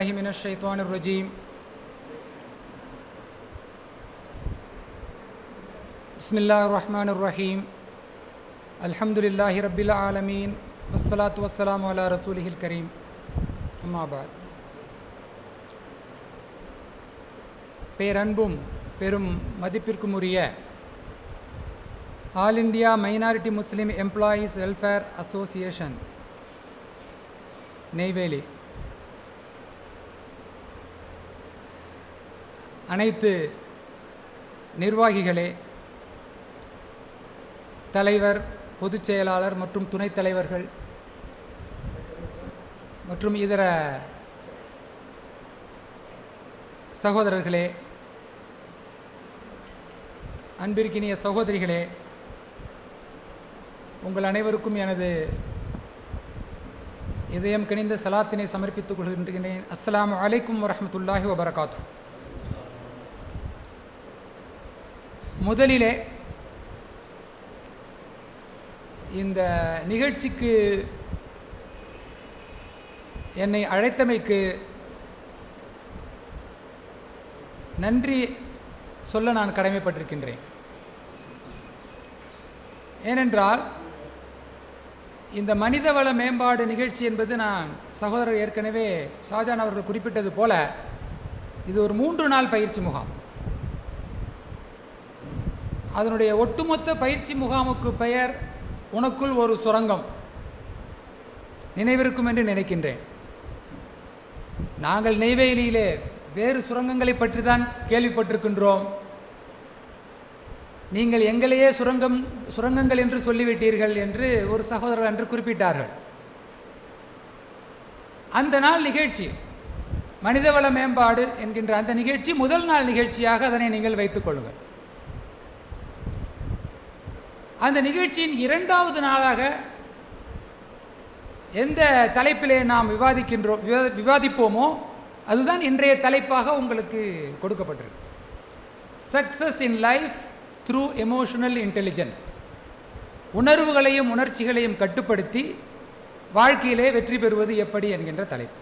الله من الشيطان الرجيم بسم الله الرحمن الرحيم الحمد لله رب العالمين والصلاة والسلام على رسوله الكريم أما بعد பேரன்பும் பெரும் மதிப்பிற்கும் உரிய all India minority Muslim employees welfare association Neyveli அனைத்து நிர்வாகிகளே தலைவர் பொதுச் செயலாளர் மற்றும் துணைத் தலைவர்கள் மற்றும் இதர சகோதரர்களே அன்பிற்கினிய சகோதரிகளே உங்கள் அனைவருக்கும் எனது இதயம் கிணிந்த சலாத்தினை சமர்ப்பித்துக் கொள்கின்றேன். அஸ்லாம் அலைக்கும் வரமத்துல்லாஹி வபரகாத்து முதலிலே இந்த நிகழ்ச்சிக்கு என்னை அழைத்தமைக்கு நன்றி சொல்ல நான் கடமைப்பட்டிருக்கின்றேன். ஏனென்றால் இந்த மனிதவள மேம்பாடு நிகழ்ச்சி என்பது நான் சகோதரர் ஏற்கனவே ஷாஜான் அவர்கள் குறிப்பிட்டது போல இது ஒரு மூன்று நாள் பயிற்சி முகாம். அதனுடைய ஒட்டுமொத்த பயிற்சி முகாமுக்கு பெயர் உனக்குள் ஒரு சுரங்கம். நினைவிருக்கும் என்று நினைக்கின்றேன். நாங்கள் நெய்வேலியிலே வேறு சுரங்கங்களை பற்றி தான் கேள்விப்பட்டிருக்கின்றோம். நீங்கள் எங்களையே சுரங்கம் சுரங்கங்கள் என்று சொல்லிவிட்டீர்கள் என்று ஒரு சகோதரர் அன்று குறிப்பிட்டார்கள். அந்த நாள் நிகழ்ச்சி மனிதவள மேம்பாடு என்கின்ற அந்த நிகழ்ச்சி முதல் நாள் நிகழ்ச்சியாக அதனை நீங்கள் வைத்துக் கொள்ளுங்கள். அந்த நிகழ்ச்சியின் இரண்டாவது நாளாக எந்த தலைப்பிலே நாம் விவாதிக்கின்றோம் விவா- விவாதிப்போமோ அதுதான் இன்றைய தலைப்பாக உங்களுக்கு கொடுக்கப்பட்டிருக்கு. Success in life through emotional intelligence உணர்வுகளையும் உணர்ச்சிகளையும் கட்டுப்படுத்தி வாழ்க்கையிலே வெற்றி பெறுவது எப்படி என்கின்ற தலைப்பு.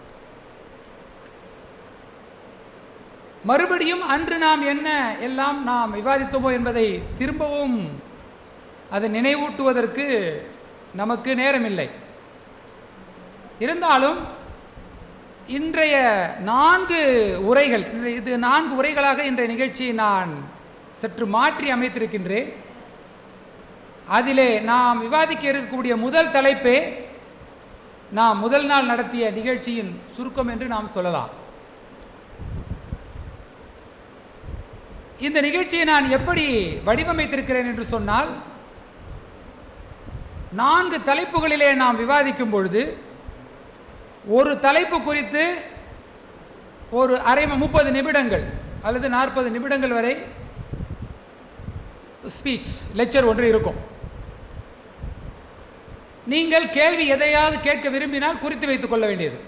மறுபடியும் அன்று நாம் என்ன எல்லாம் நாம் விவாதித்தோமோ என்பதை திரும்பவும் அதை நினைவூட்டுவதற்கு நமக்கு நேரமில்லை. இருந்தாலும் இன்றைய நான்கு உரைகள் இது நான்கு உரைகளாக இன்றைய நிகழ்ச்சியை நான் சற்று மாற்றி அமைத்திருக்கின்றேன். அதிலே நாம் விவாதிக்க இருக்கக்கூடிய முதல் தலைப்பே நாம் முதல் நாள் நடத்திய நிகழ்ச்சியின் சுருக்கம் என்று நாம் சொல்லலாம். இந்த நிகழ்ச்சியை நான் எப்படி வடிவமைத்திருக்கிறேன் என்று சொன்னால் நான்கு தலைப்புகளிலே நாம் விவாதிக்கும் பொழுது ஒரு தலைப்பு குறித்து ஒரு அரை முப்பது நிமிடங்கள் அல்லது நாற்பது நிமிடங்கள் வரை ஸ்பீச் லெக்சர் ஒன்று இருக்கும். நீங்கள் கேள்வி எதையாவது கேட்க விரும்பினால் குறித்து வைத்துக் கொள்ள வேண்டியது.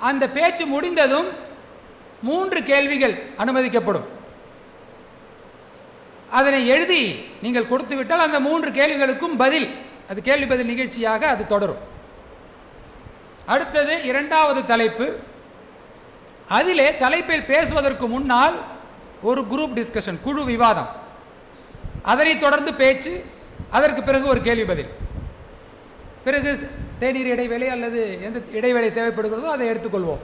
அந்த பேச்சு முடிந்ததும் மூன்று கேள்விகள் அனுமதிக்கப்படும். அதனை எழுதி நீங்கள் கொடுத்து விட்டால் அந்த மூன்று கேள்விகளுக்கும் பதில். அது கேள்வி பதில் நிகழ்ச்சியாக அது தொடரும். அடுத்தது இரண்டாவது தலைப்பு. அதிலே தலைப்பில் பேசுவதற்கு முன்னால் ஒரு குரூப் டிஸ்கஷன் குழு விவாதம். அதனை தொடர்ந்து பேச்சு அதற்கு பிறகு ஒரு கேள்வி பதில். பிறகு தேநீர் இடைவேளை அல்லது எந்த இடைவேளை தேவைப்படுகிறதோ அதை எடுத்துக்கொள்வோம்.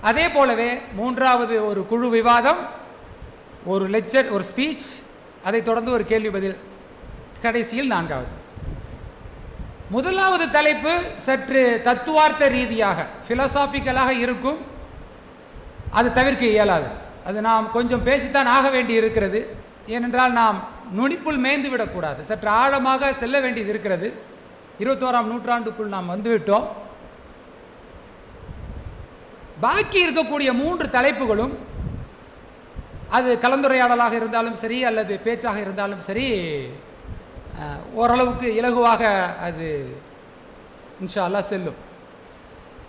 அதே போலவே மூன்றாவது ஒரு குழு விவாதம் ஒரு லெக்சர் ஒரு ஸ்பீச் அதைத் தொடர்ந்து ஒரு கேள்வி பதில். கடைசியில் நான்காவது. முதலாவது தலைப்பு சற்று தத்துவார்த்த ரீதியாக ஃபிலசாபிக்கலாக இருக்கும். அது தவிர்க்க இயலாது. அது நாம் கொஞ்சம் பேசித்தான் ஆக வேண்டி இருக்கிறது. ஏனென்றால் நாம் நுனிப்புள் மேய்ந்து விடக்கூடாது. சற்று ஆழமாக செல்ல வேண்டியது இருக்கிறது. இருபத்தோராம் நூற்றாண்டுக்குள் நாம் வந்துவிட்டோம். பாக்கி இருக்கக்கூடிய மூன்று தலைப்புகளும் அது கலந்துரையாடலாக இருந்தாலும் சரி அல்லது பேச்சாக இருந்தாலும் சரி ஓரளவுக்கு இலகுவாக அது இன்ஷா அல்லா செல்லும்.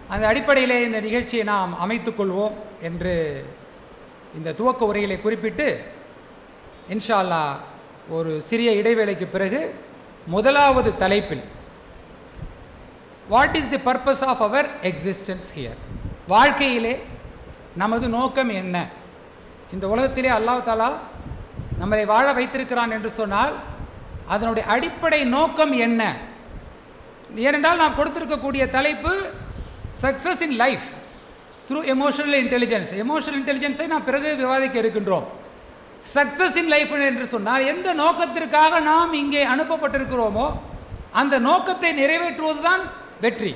அந்த அடிப்படையிலே இந்த நிகழ்ச்சியை நாம் அமைத்துக்கொள்வோம் என்று இந்த துவக்க உரையிலே குறிப்பிட்டு இன்ஷா அல்லாஹ் ஒரு சிறிய இடைவேளைக்கு பிறகு முதலாவது தலைப்பில் what is the purpose of our existence here வாழ்க்கையிலே நமது நோக்கம் என்ன? இந்த உலகத்திலே அல்லாஹ் தாலா நம்மளை வாழ வைத்திருக்கிறான் என்று சொன்னால் அதனுடைய அடிப்படை நோக்கம் என்ன? ஏனென்றால் நாம் கொடுத்துருக்கக்கூடிய தலைப்பு success in life through emotional intelligence emotional இன்டெலிஜென்ஸை நாம் பிறகு விவாதிக்க இருக்கின்றோம். சக்ஸஸ் இன் லைஃப் என்று சொன்னால் எந்த நோக்கத்திற்காக நாம் இங்கே அனுப்பப்பட்டிருக்கிறோமோ அந்த நோக்கத்தை நிறைவேற்றுவது தான் வெற்றி.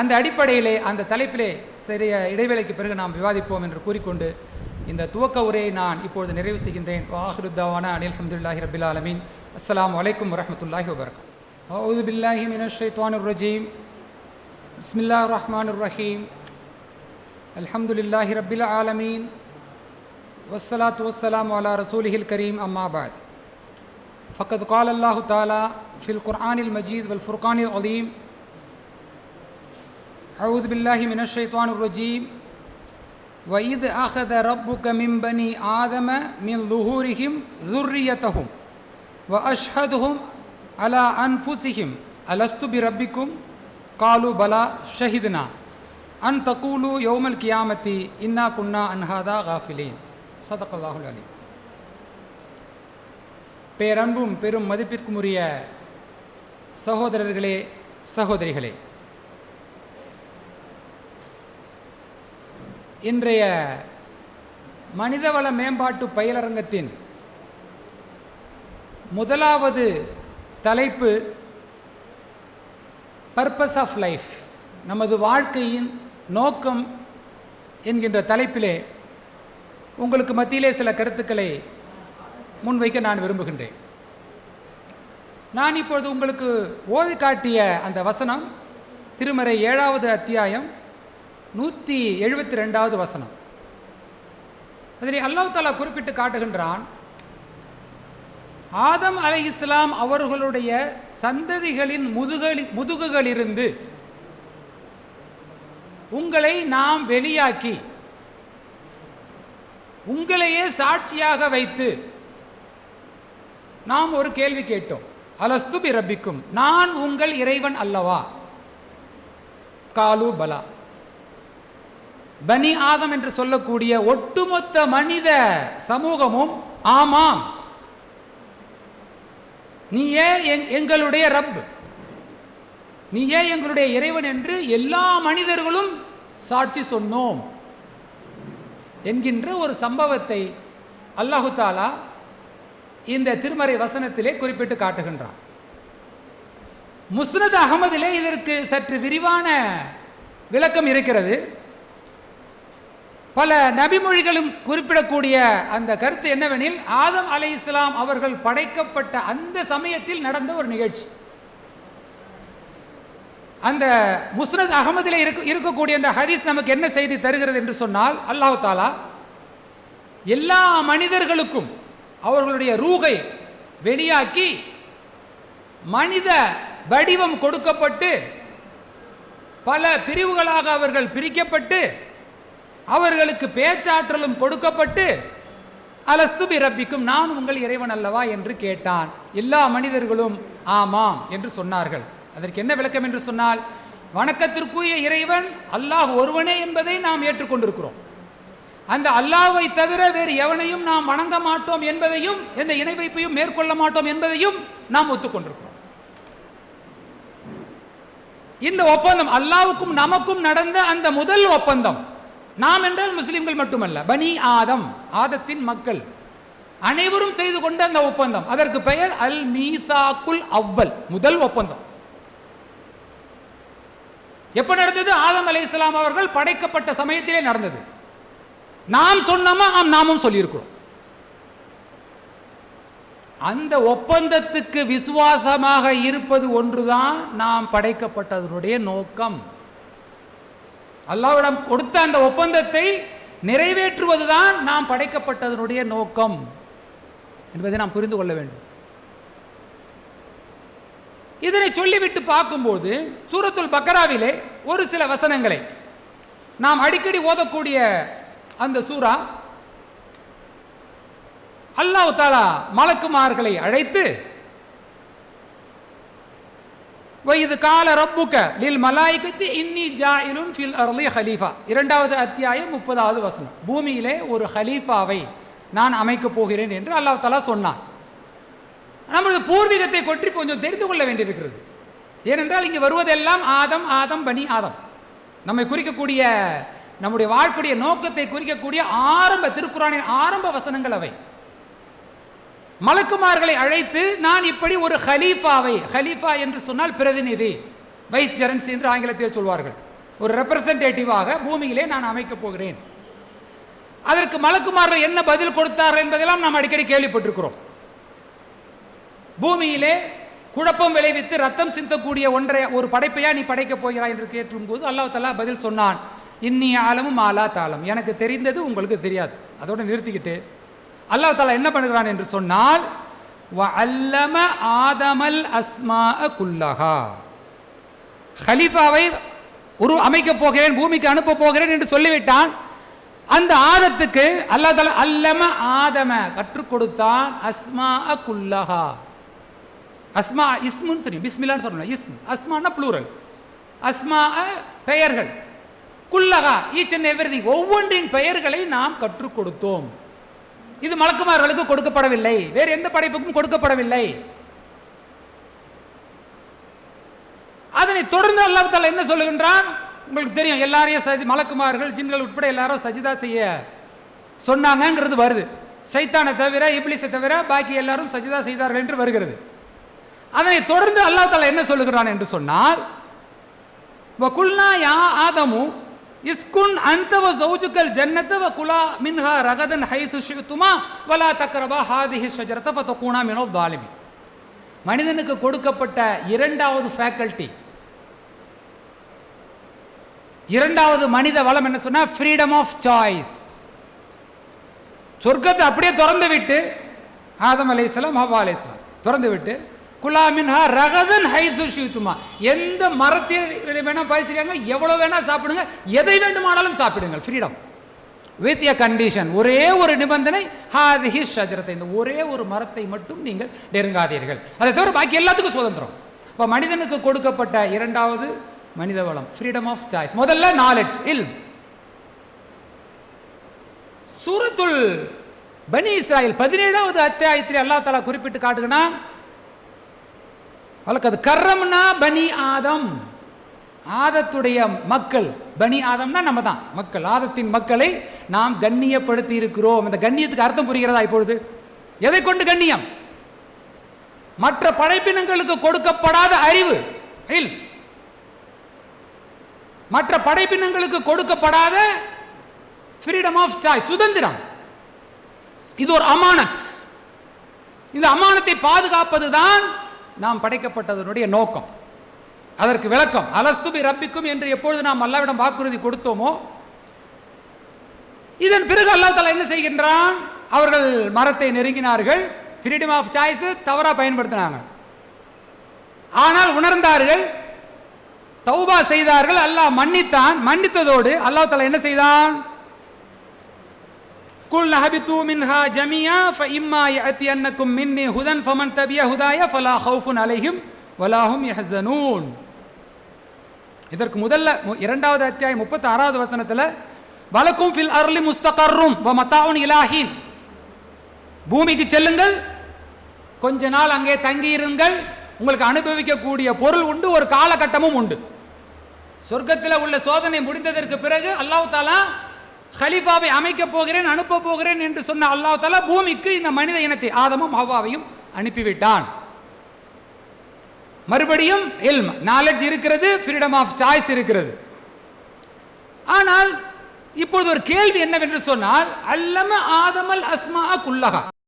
அந்த அடிப்படையிலே அந்த தலைப்பிலே சரிய இடைவேளைக்கு பிறகு நாம் விவாதிப்போம் என்று கூறிக்கொண்டு இந்த துவக்க உரையை நான் இப்பொழுது நிறைவு செய்கின்றேன் வாஹிருத்தாவான அனில் அஹமதுல்லாஹி ரபில் ஆலமீன் அஸ்ஸலாமு அலைக்கும் வரஹ்மத்துல்லாஹி வபரகாத் أعوذ بالله من الشيطان الرجيم بسم الله الرحمن الرحيم الحمد لله رب العالمين والصلاة والسلام على رسوله الكريم أما بعد فقد قال الله تعالى في القرآن المجيد والفرقان العظيم أعوذ بالله من الشيطان الرجيم وإذ أخذ ربك من بني آدم من ظهورهم ذريتهم وأشهدهم على أنفسهم ألست بربكم قالوا بلى شهدنا أن تقولوا يوم القيامة إنا كنا عن هذا غافلين صدق الله العليم பேரன்பும் பெரும் மதிப்பிற்கும் உரிய சகோதரர்களே சகோதரிகளே இன்றைய மனிதவள மேம்பாட்டு பயிலரங்கத்தின் முதலாவது தலைப்பு பர்பஸ் ஆஃப் லைஃப் நமது வாழ்க்கையின் நோக்கம் என்கின்ற தலைப்பிலே உங்களுக்கு மத்தியிலே சில கருத்துக்களை முன்வைக்க நான் விரும்புகின்றேன். நான் இப்பொழுது உங்களுக்கு ஓதி காட்டிய அந்த வசனம் திருமறை ஏழாவது அத்தியாயம் நூற்றி எழுபத்தி ரெண்டாவது வசனம். அதில் அல்லாஹாலா குறிப்பிட்டு காட்டுகின்றான் ஆதம் அலை இஸ்லாம் அவர்களுடைய சந்ததிகளின் முதுகலி முதுகுகளிலிருந்து உங்களை நாம் வெளியாக்கி உங்களையே சாட்சியாக வைத்து நாம் ஒரு கேள்வி கேட்டோம். அலஸ்து பிரபிக்கும் நான் உங்கள் இறைவன் அல்லவா? காலு பலா. பனி ஆதம் என்று சொல்லக்கூடிய ஒட்டுமொத்த மனித சமூகமும் ஆமாம். நீ எங் எங்களுடைய ரப் ஏன் எங்களுடைய இறைவன் என்று எல்லா மனிதர்களும் சாட்சி சொன்னோம் என்கின்ற ஒரு சம்பவத்தை அல்லாஹு தாலா இந்த திருமறை வசனத்திலே குறிப்பிட்டு காட்டுகின்றான். முஸ்னத் அகமதிலே இதற்கு சற்று விரிவான விளக்கம் இருக்கிறது. பல நபிமொழிகளும் குறிப்பிடக்கூடிய அந்த கருத்து என்னவெனில் ஆதம் அலை இஸ்லாம் அவர்கள் படைக்கப்பட்ட அந்த சமயத்தில் நடந்த ஒரு நிகழ்ச்சி. அந்த முஸ்னத் அகமதில் இருக்க இருக்கக்கூடிய அந்த ஹதீஸ் நமக்கு என்ன செய்தி தருகிறது என்று சொன்னால் அல்லாஹு தாலா எல்லா மனிதர்களுக்கும் அவர்களுடைய ரூகை வெளியாக்கி மனித வடிவம் கொடுக்கப்பட்டு பல பிரிவுகளாக அவர்கள் பிரிக்கப்பட்டு அவர்களுக்கு பேச்சாற்றலும் கொடுக்கப்பட்டு அலஸ்துபி ரப்பிக்கும் நான் உங்கள் இறைவன் அல்லவா? என்று கேட்டான். எல்லா மனிதர்களும் ஆமாம் என்று சொன்னார்கள். அதற்கு என்ன விளக்கம் என்று சொன்னால் வணக்கத்திற்குரிய இறைவன் அல்லாஹ் ஒருவனே என்பதை நாம் ஏற்றுக்கொண்டிருக்கிறோம். அந்த அல்லாவை தவிர வேறு எவனையும் நாம் வணங்க மாட்டோம் என்பதையும் எந்த இணை வைப்பையும் மேற்கொள்ள மாட்டோம் என்பதையும் நாம் ஒத்துக்கொண்டிருக்கிறோம். இந்த ஒப்பந்தம் அல்லாவுக்கும் நமக்கும் நடந்த அந்த முதல் ஒப்பந்தம். நாம் என்றால் முஸ்லிம்கள் மட்டுமல்ல பனி ஆதம் ஆதத்தின் மக்கள். அனைவரும் செய்து கொண்ட அந்த ஒப்பந்தம். அதற்கு பெயர் அல் மீசாக்குல் அவ்வல் முதல் ஒப்பந்தம். எப்ப நடந்தது? ஆதம் அலை இஸ்லாம் அவர்கள் படைக்கப்பட்ட சமயத்திலே நடந்தது. நாம் சொன்னோமா ஆம் நாமும் சொல்லியிருக்கிறோம். அந்த ஒப்பந்தத்துக்கு விசுவாசமாக இருப்பது ஒன்றுதான் நாம் படைக்கப்பட்டதனுடைய நோக்கம். அல்லாவிடம் கொடுத்த அந்த ஒப்பந்தத்தை நிறைவேற்றுவதுதான் நாம் படைக்கப்பட்டதனுடைய நோக்கம் என்பதை நாம் புரிந்து கொள்ள வேண்டும். இதனை சொல்லிவிட்டு பார்க்கும்போது சூரத்துல் பக்கராவிலே ஒரு சில வசனங்களை நாம் அடிக்கடி ஓதக்கூடிய அந்த சூரா அல்லாஹ் தாலா மலக்குமார்களை அழைத்து இது கால ரப்புக்க லில் மலாய்க்கத்தி இன்னி ஜாயிலும் ஃபில் அர்லி ஹலீஃபா இரண்டாவது அத்தியாயம் முப்பதாவது வசனம். பூமியிலே ஒரு ஹலீஃபாவை நான் அமைக்கப் போகிறேன் என்று அல்லாஹ் தலா சொன்னான். நமது பூர்வீகத்தை கொற்றி கொஞ்சம் தெரிந்து கொள்ள வேண்டியிருக்கிறது. ஏனென்றால் இங்கே வருவதெல்லாம் ஆதம் ஆதம் பனி ஆதம். நம்மை குறிக்கக்கூடிய நம்முடைய வாழ்க்கையுடைய நோக்கத்தை குறிக்கக்கூடிய ஆரம்ப திருக்குறானின் ஆரம்ப வசனங்கள் அவை. மலக்குமார்களை அழைத்து நான் இப்படி ஒரு ஹலீஃபாவை ஹலீஃபா என்று சொன்னால் பிரதிநிதி வைஸ் ஜெரன்ஸ் என்று ஆங்கிலத்தில் சொல்வார்கள். ஒரு ரெப்ரசன்டேட்டிவாக பூமியிலே நான் அமைக்கப் போகிறேன். அதற்கு மலக்குமார்கள் என்ன பதில் கொடுத்தார்கள் என்பதெல்லாம் நாம் அடிக்கடி கேள்விப்பட்டிருக்கிறோம். பூமியிலே குழப்பம் விளைவித்து ரத்தம் சிந்தக்கூடிய ஒன்றை ஒரு படைப்பையா நீ படைக்கப் போகிறாய் என்று கேட்கும் போது அல்லாஹ் தலா பதில் சொன்னான் இன்னி ஆலமும் ஆலா தாளம் எனக்கு தெரிந்தது உங்களுக்கு தெரியாது. அதோடு நிறுத்திக்கிட்டு அல்லாஹ் தாலா என்ன பண்ணுகிறான் என்று சொன்னால் வ அல்லம ஆதமல் அஸ்மா குல்லஹா. ஹலீஃபாவை உரு அமைக்கப் போகிறேன் பூமிக்கு அனுப்ப போகிறேன் என்று சொல்லிவிட்டான். அந்த ஆதத்துக்கு அல்லாஹ் தலா அல்லம ஆதம கற்றுக் கொடுத்தான் அஸ்மா குல்லஹா. அஸ்மா இஸ்முன்னு தெரியும் பிஸ்மில்லான்னு சொல்லணும் இஸ்ம். அஸ்மானா ப்ளூரல் அஸ்மா பெயர்கள். குல்லகா ஈச் அண்ட் எவ்ரி ஒவ்வொன்றின் பெயர்களை நாம் கற்றுக் கொடுத்தோம். இது மலக்குமார்களுக்கு கொடுக்கப்படவில்லை. வேறு எந்த படைப்புக்கும் கொடுக்கப்படவில்லை. அதனை தொடர்ந்து அல்லாஹ் தலை என்ன சொல்லுகின்றான்? உங்களுக்கு தெரியும் எல்லாரையும் சஜி மலக்குமார்கள் ஜின்கள் உட்பட எல்லாரும் சஜிதா செய்ய சொன்னாங்கங்கிறது வருது. சைத்தானை தவிர இப்லிஸை தவிர பாக்கி எல்லாரும் சஜிதா செய்தார்கள் என்று வருகிறது. அதனை தொடர்ந்து அல்லாஹ் தலை என்ன சொல்லுகிறான் என்று சொன்னால் வகுல்னா யா ஆதமும் இஸ்குன் அந்தவ வ ஜௌஜுக்கல் குலா மின்ஹா ரகதன் ஹைது ஷிதுமா வலா தக்ரபா ஹாதிஹி ஷஜரத ஃபதகுனா மினோ தாலிமி மனிதனுக்கு கொடுக்கப்பட்ட இரண்டாவது ஃபேக்கல்ட்டி இரண்டாவது மனித வளம் என்ன சொன்னா ஃப்ரீடம் ஆஃப் சாய்ஸ் சொர்க்கத்தை அப்படியே திறந்து விட்டு ஆதம் அலை இஸ்லாம் ஹவா அலை இஸ்லாம் திறந்து விட்டு குலாமின்ஹா ரகதன் ஹைது ஷித்துமா. எந்த மரத்தை வேணால் பயிற்சிக்காங்க எவ்வளோ வேணால் சாப்பிடுங்க எதை வேண்டுமானாலும் சாப்பிடுங்கள். ஃப்ரீடம் வித் எ கண்டிஷன் ஒரே ஒரு நிபந்தனை ஹாதிஹி ஷஜரத்தை. இந்த ஒரே ஒரு மரத்தை மட்டும் நீங்கள் நெருங்காதீர்கள். அதை தவிர பாக்கி எல்லாத்துக்கும் சுதந்திரம். இப்போ மனிதனுக்கு கொடுக்கப்பட்ட இரண்டாவது மனித வளம் ஃப்ரீடம் ஆஃப் சாய்ஸ் முதல்ல நாலெட்ஜ் இல் சூரத்துல் பனி இஸ்ராயில் பதினேழாவது அத்தியாயத்தில் அல்லாஹ் தாலா குறிப்பிட்டு காட்டுங்கன்னா அவளுக்கு அது கர்ரம்னா பனி ஆதம். ஆதத்துடைய மக்கள் பனி ஆதம்னா நம்ம தான் மக்கள் ஆதத்தின் மக்களை நாம் கண்ணியப்படுத்தி இருக்கிறோம் இந்த கண்ணியத்துக்கு அர்த்தம் புரிகிறதா இப்பொழுது? எதை கொண்டு கண்ணியம்? மற்ற படைப்பினங்களுக்கு கொடுக்கப்படாத அறிவு. மற்ற படைப்பினங்களுக்கு கொடுக்கப்படாத ஃப்ரீடம் ஆஃப் சாய்ஸ் சுதந்திரம். இது ஒரு அமானத். இந்த அமானத்தை பாதுகாப்பது தான் நாம் படைக்கப்பட்டதனுடைய நோக்கம். அதற்கு விளக்கம் அலஸ்துபி ரப்பிக்கும் என்று எப்பொழுது நாம் அல்லாவிடம் வாக்குறுதி கொடுத்தோமோ இதன் பிறகு அல்லாஹ் தலா என்ன செய்கின்றான்? அவர்கள் மரத்தை நெருங்கினார்கள் ஃப்ரீடம் ஆஃப் சாய்ஸ் தவறாக பயன்படுத்தினாங்க. ஆனால் உணர்ந்தார்கள் தௌபா செய்தார்கள் அல்லாஹ் மன்னித்தான் மன்னித்ததோடு அல்லாஹ் தலா என்ன செய்தான்? குல் நஹபித்து மின்ஹா ஜமியா ஃப இம்மா யஅத்தி அன்னக்கும் மின்னி ஹுதன் ஃபமன் தபிய ஹுதாய ஃபலா ஹவுஃபுன் அலைஹிம் வலாஹும் யஹ்ஸனூன் இதற்கு முதல்ல இரண்டாவது அத்தியாயம் முப்பத்தி ஆறாவது வசனத்தில் வலக்கும் ஃபில் அர்லி முஸ்தகர்ரும் வ மத்தாவுன் இலாஹின் பூமிக்கு செல்லுங்கள் கொஞ்ச நாள் அங்கே தங்கியிருங்கள் உங்களுக்கு அனுபவிக்கக்கூடிய பொருள் உண்டு ஒரு காலகட்டமும் உண்டு. சொர்க்கத்தில் உள்ள சோதனை முடிந்ததற்கு பிறகு அல்லாஹ் தாலா ஹலீஃபாவை அமைக்கப் போகிறேன் அனுப்ப போகிறேன் என்று சொன்ன அல்லாஹ் தாலா பூமிக்கு இந்த மனித இனத்தை ஆதமும் ஹவ்வாவையும் அனுப்பிவிட்டான். மறுபடியும் இல்ம் நாலெட்ஜ் இருக்கிறது ஃப்ரீடம் ஆஃப் சாய்ஸ் இருக்கிறது. ஆனால் இப்பொழுது ஒரு கேள்வி என்னவென்று சொன்னால் அல்லம ஆதமல் அஸ்மா குல்லஹா?